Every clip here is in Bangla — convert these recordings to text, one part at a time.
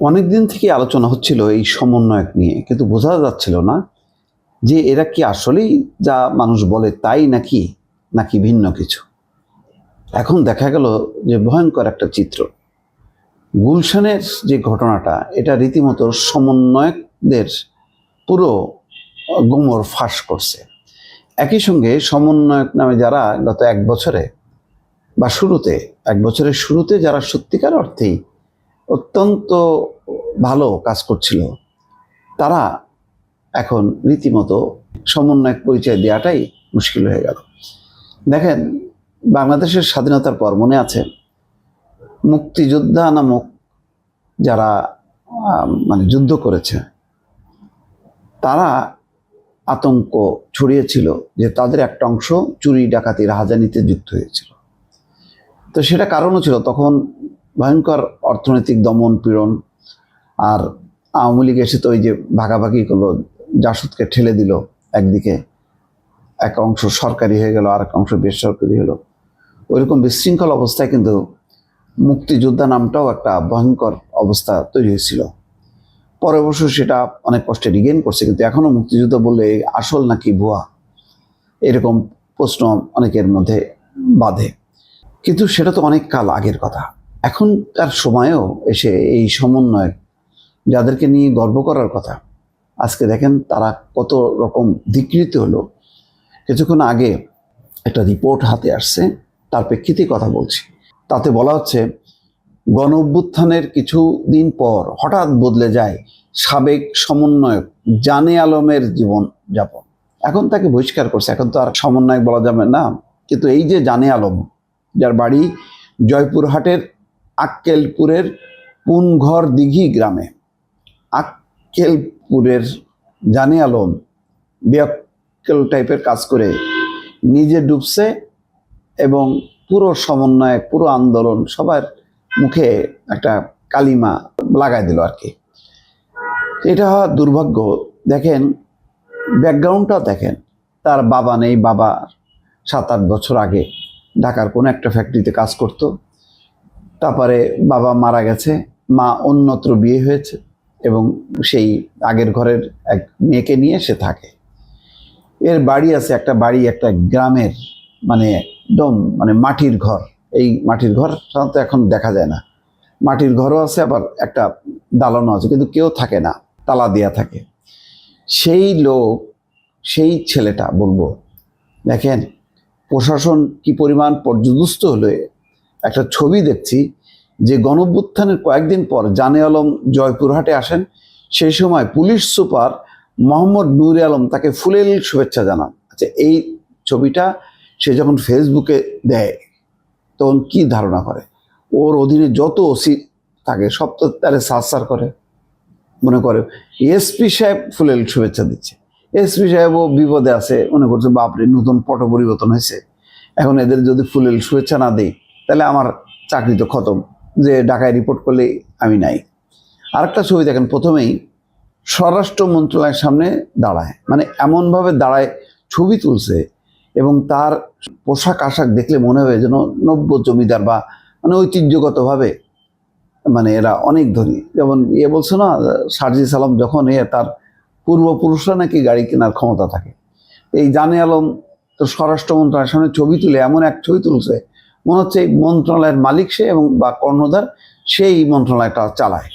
অনেক দিন থেকে আলোচনা হচ্ছিল এই সমন্বয়ক নিয়ে, কিন্তু বোঝা যাচ্ছিল না যে এরা কি আসলেই যা মানুষ বলে তাই নাকি নাকি ভিন্ন কিছু। এখন দেখা গেল যে ভয়ঙ্কর একটা চিত্র। গুলশানের যে ঘটনাটা, এটা রীতিমতো সমন্বয়কদের পুরো গোমর ফাঁস করছে। একই সঙ্গে সমন্বয়ক নামে যারা গত এক বছরে বা শুরুতে, এক বছরের শুরুতে যারা সত্যিকার অর্থেই অত্যন্ত ভালো কাজ করছিল। তারা এখন রীতিমতো সমন্বয়ক পরিচয় দেওয়াটাই মুশকিল হয়ে গেল। দেখেন, বাংলাদেশের স্বাধীনতার পর মনে আছে, মুক্তিযোদ্ধা নামক যারা মানে যুদ্ধ করেছে, তারা আতঙ্ক ছড়িয়েছিল যে তাদের একটা অংশ চুরি ডাকাতি রাহাজানিতে যুক্ত হয়েছিল। তো সেটা কারণও ছিল, তখন ভয়ঙ্কর অর্থনৈতিক দমন পীড়ন, আর আওয়ামী লীগ এসে তো ওই যে ভাগাভাগি করল, জাসদকে ঠেলে দিল একদিকে, এক অংশ সরকারি হয়ে গেল আর এক অংশ বেসরকারি হলো। ওইরকম বিশৃঙ্খল অবস্থায় কিন্তু মুক্তিযোদ্ধা নামটাও একটা ভয়ঙ্কর অবস্থা তৈরি হয়েছিল। পরে অবশ্য সেটা অনেক কষ্টে রিগেন করছে, কিন্তু এখনও মুক্তিযুদ্ধ বললে আসল নাকি ভুয়া? এরকম প্রশ্ন অনেকের মধ্যে বাধে। কিন্তু সেটা তো অনেক কাল আগের কথা। এখনকার সময়েও এসে এই সমন্বয় যাদেরকে নিয়ে গর্ব করার কথা, আজকে দেখেন তারা কত রকম ধিকৃত হলো। কিছুক্ষণ আগে একটা রিপোর্ট হাতে আসছে, তার প্রেক্ষিতে কথা বলছি। তাতে বলা হচ্ছে, গণ অভ্যুত্থানের কিছু দিন পর হঠাৎ বদলে যায় সাবেক সমন্বয়ক জানে আলমের জীবন যাপন। এখন তাকে বহিষ্কার করছে, এখন তো আর সমন্বয়ক বলা যাবে না। কিন্তু এই যে জানে আলম, যার বাড়ি জয়পুরহাটের আক্কেলপুরের পুনঘর দিঘি গ্রামে। আক্কেলপুরের জানে আলম বিয়াক্কেল টাইপের কাজ করে নিজে ডুবছে এবং পুরো সমন্বয়, পুরো আন্দোলন সবার মুখে একটা কালিমা লাগাই দিল আর কি। এটা দুর্ভাগ্য। দেখেন, ব্যাকগ্রাউন্ডটা দেখেন, তার বাবা নেই বাবা সাত আট বছর আগে ঢাকার কোনো একটা ফ্যাক্টরিতে কাজ করতো। তারপরে বাবা মারা গেছে, মা অন্যত্র বিয়ে হয়েছে এবং সেই আগের ঘরের এক মেয়েকে নিয়ে সে থাকে। এর বাড়ি আছে একটা বাড়ি, একটা গ্রামের মানে একদম মানে মাটির ঘর। এই মাটির ঘর সাধারণত এখন দেখা যায় না। মাটির ঘরও আছে, আবার একটা দালানও আছে, কিন্তু কেউ থাকে না, তালা দেয়া থাকে। সেই লোক, সেই ছেলেটা, বলব, দেখেন, প্রশাসন কি পরিমাণ পর্যদুস্ত হলে একটা ছবি দেখছি যে গণভ্যুত্থানের কয়েকদিন পর জানে আলম জয়পুরহাটে আসেন। সেই সময় পুলিশ সুপার মোহাম্মদ নুরে আলম তাকে ফুলেল শুভেচ্ছা জানান। আচ্ছা এই ছবিটা সে যখন ফেসবুকে দেয়, তখন কি ধারণা করে? ওর অধীনে যত ওসি থাকে, সব তো তারে সার করে। মনে করে এসপি সাহেব ফুলেল শুভেচ্ছা দিচ্ছে। এসপি সাহেবও বিপদে আছে, মনে করছে, বাপরে, নতুন পট পরিবর্তন হয়েছে। এখন এদের যদি ফুলেল শুভেচ্ছা না দিই তাহলে আমার চাকরি তো খতম। যে ঢাকায় রিপোর্ট করলে আমি নাই। আরেকটা ছবি দেখেন, প্রথমেই স্বরাষ্ট্র মন্ত্রণালয়ের সামনে দাঁড়ায়। মানে এমনভাবে দাঁড়ায়, ছবি তুলছে এবং তার পোশাক আশাক দেখলে মনে হবে যেন নব্য জমিদার বা মানে ঐতিহ্যগতভাবে মানে এরা অনেক ধনী। যেমন ইয়ে বলছো না, সারজি সালাম যখন এ তার পূর্বপুরুষরা নাকি গাড়ি কেনার ক্ষমতা থাকে। এই জানে আলম তো স্বরাষ্ট্র মন্ত্রণালয়ের সামনে ছবি তুলে, এমন এক ছবি তুলছে মনে হচ্ছে মন্ত্রণালয়ের মালিক সে এবং বা কর্ণধার সেই মন্ত্রণালয়টা চালায়।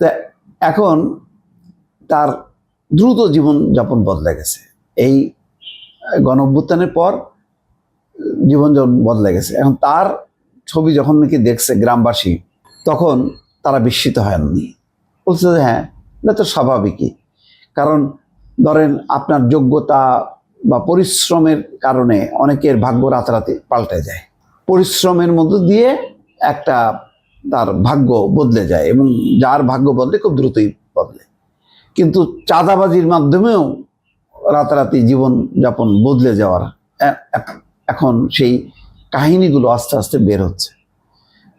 তা এখন তার দ্রুত জীবনযাপন বদলে গেছে। এই গণ পর জীবনযাপন বদলে গেছে। এখন তার ছবি যখন নাকি দেখছে গ্রামবাসী, তখন তারা বিস্মিত হয়নি। বলছে যে হ্যাঁ এটা তো স্বাভাবিকই। কারণ ধরেন আপনার যোগ্যতা বা পরিশ্রমের কারণে অনেকের ভাগ্য রাতারাতি পাল্টে যায়। পরিশ্রমের মধ্য দিয়ে একটা তার ভাগ্য বদলে যায় এবং যার ভাগ্য বদলে খুব দ্রুতই বদলে। কিন্তু চাঁদাবাজির মাধ্যমেও রাতারাতি জীবনযাপন বদলে যাওয়ার এখন সেই কাহিনীগুলো আস্তে আস্তে বের হচ্ছে।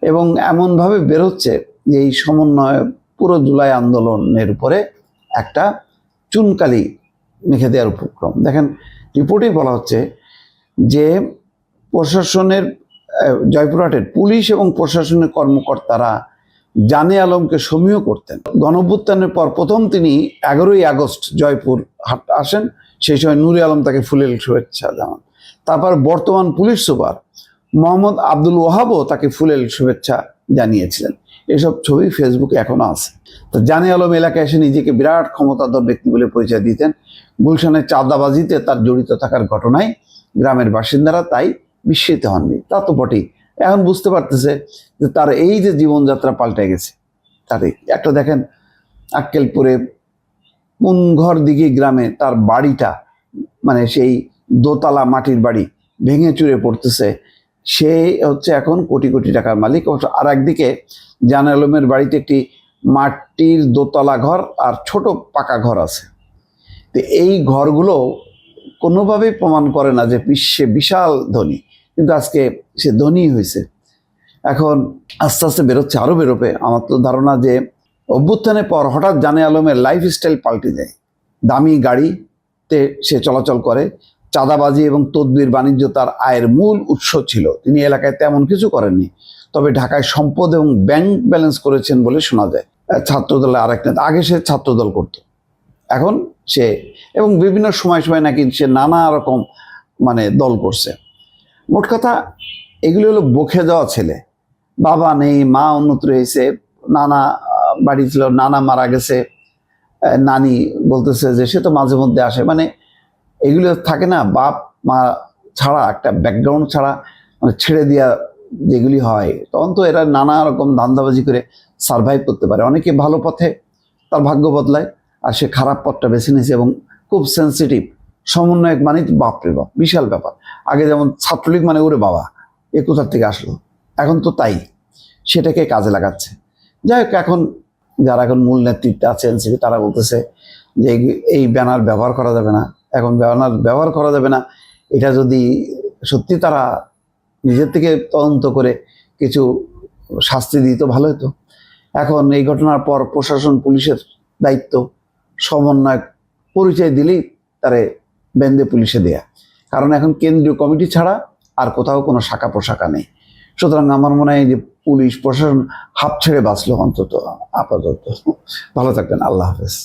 এবং এমনভাবে বের হচ্ছে যে এই সমন্বয় পুরো জুলাই আন্দোলনের উপরে একটা চুনকালি মেখে দেওয়ার উপক্রম। দেখেন রিপোর্টেই বলা হচ্ছে যে প্রশাসনের জয়পুরহাটের পুলিশ এবং প্রশাসনের কর্মকর্তারা জানে আলমকে সমীহ করতেন। গণভ্যুত্থানের পর প্রথম তিনি এগারোই আগস্ট জয়পুর হাট আসেন, সেই সময় নুরে আলম তাকে ফুলেল শুভেচ্ছা জানান। তারপর বর্তমান পুলিশ সুপার মোহাম্মদ আব্দুল ওয়াহাবও তাকে ফুলেল শুভেচ্ছা জানিয়েছিলেন। এসব ছবি ফেসবুকে এখনও আছে। তো জানে আলম এলাকায় এসে নিজেকে বিরাট ক্ষমতাধর ব্যক্তি বলে পরিচয় দিতেন। গুলশানের চাঁদাবাজিতে তার জড়িত থাকার ঘটনায় গ্রামের বাসিন্দারা তাই বিস্মিত হননি। তা তো বটেই। এখন বুঝতে পারতেছে যে তার এই যে জীবনযাত্রা পাল্টে গেছে তার একটা দেখেন, আক্কেলপুরে কোন ঘর দিকে গ্রামে তার বাড়িটা মানে সেই দোতলা মাটির বাড়ি ভেঙে চুরে পড়তেছে। সে হচ্ছে এখন কোটি কোটি টাকার মালিক। আর একদিকে জান আলমের বাড়িতে একটি মাটির দোতলা ঘর আর ছোট পাকা ঘর আছে। তো এই ঘরগুলো কোনোভাবেই প্রমাণ করে না যে বিশ্বে বিশাল ধনী। কিন্তু আজকে সে ধনী হয়েছে। এখন আস্তে আস্তে বেরোচ্ছে আরও বেরোবে। আমার তো ধারণা যে অভ্যুত্থানের পর হঠাৎ জানে আলমের লাইফ স্টাইল পাল্টে যায়। দামি গাড়িতে সে চলাচল করে চাঁদাবাজি এবং তদবির বাণিজ্য তার আয়ের মূল উৎস ছিল। তিনি এলাকায় তেমন কিছু করেননি। তবে ঢাকায় সম্পদ এবং ব্যাংক ব্যালেন্স করেছেন বলে শোনা যায়। আহ, ছাত্রদলে আরেক নেতা আগে সে ছাত্রদল করত। এখন সে, এবং বিভিন্ন সময় সময় নাকি সে নানা রকম মানে দল করছে। মোট কথা, এগুলি হলো বকে যাওয়া ছেলে। বাবা নেই, মা উন্নত হয়েছে, নানা বাড়ি ছিল, নানা মারা গেছে নানি বলতেছে যে সে তো মাঝে মধ্যে আসে। মানে এগুলো থাকে না, বাপ, মা ছাড়া, একটা ব্যাকগ্রাউন্ড ছাড়া মানে ছেড়ে দেওয়া যেগুলি হয়, তখন তো এরা নানা রকম ধান্দাবাজি করে সার্ভাইভ করতে পারে। অনেকে ভালো পথে তার ভাগ্য বদলায়। আর সে খারাপ পথটা বেছে নিয়েছে এবং খুব সেন্সিটিভ সমন্বয়ক মানে বাপরে বাপ, বিশাল ব্যাপার। আগে যেমন ছাত্রলীগ মানে ওরে বাবা, এ কোথার থেকে আসলো? এখন তো তাই, সেটাকে কাজে লাগাচ্ছে। যাই হোক, এখন যারা এখন মূল নেতৃত্বে আছে এনসিপি, তারা বলতেছে যে এই- ব্যানার ব্যবহার করা যাবে না। এখন ব্যানার ব্যবহার করা যাবে না। এটা যদি সত্যি তারা নিজের থেকে তদন্ত করে কিছু শাস্তি দিত, ভালো হতো। এখন এই ঘটনার পর প্রশাসন, পুলিশের দায়িত্ব সমন্বয়ক পরিচয় দিলেই তারে বেন্দে পুলিশে দেয়া। কারণ এখন কেন্দ্রীয় কমিটি ছাড়া আর কোথাও কোনো শাখা পোশাকা নেই। সুতরাং আমার মনে হয় যে পুলিশ প্রশাসন হাফ ছেড়ে বাঁচলো অন্তত, আপাতত। ভালো থাকবেন, আল্লাহ হাফেজ।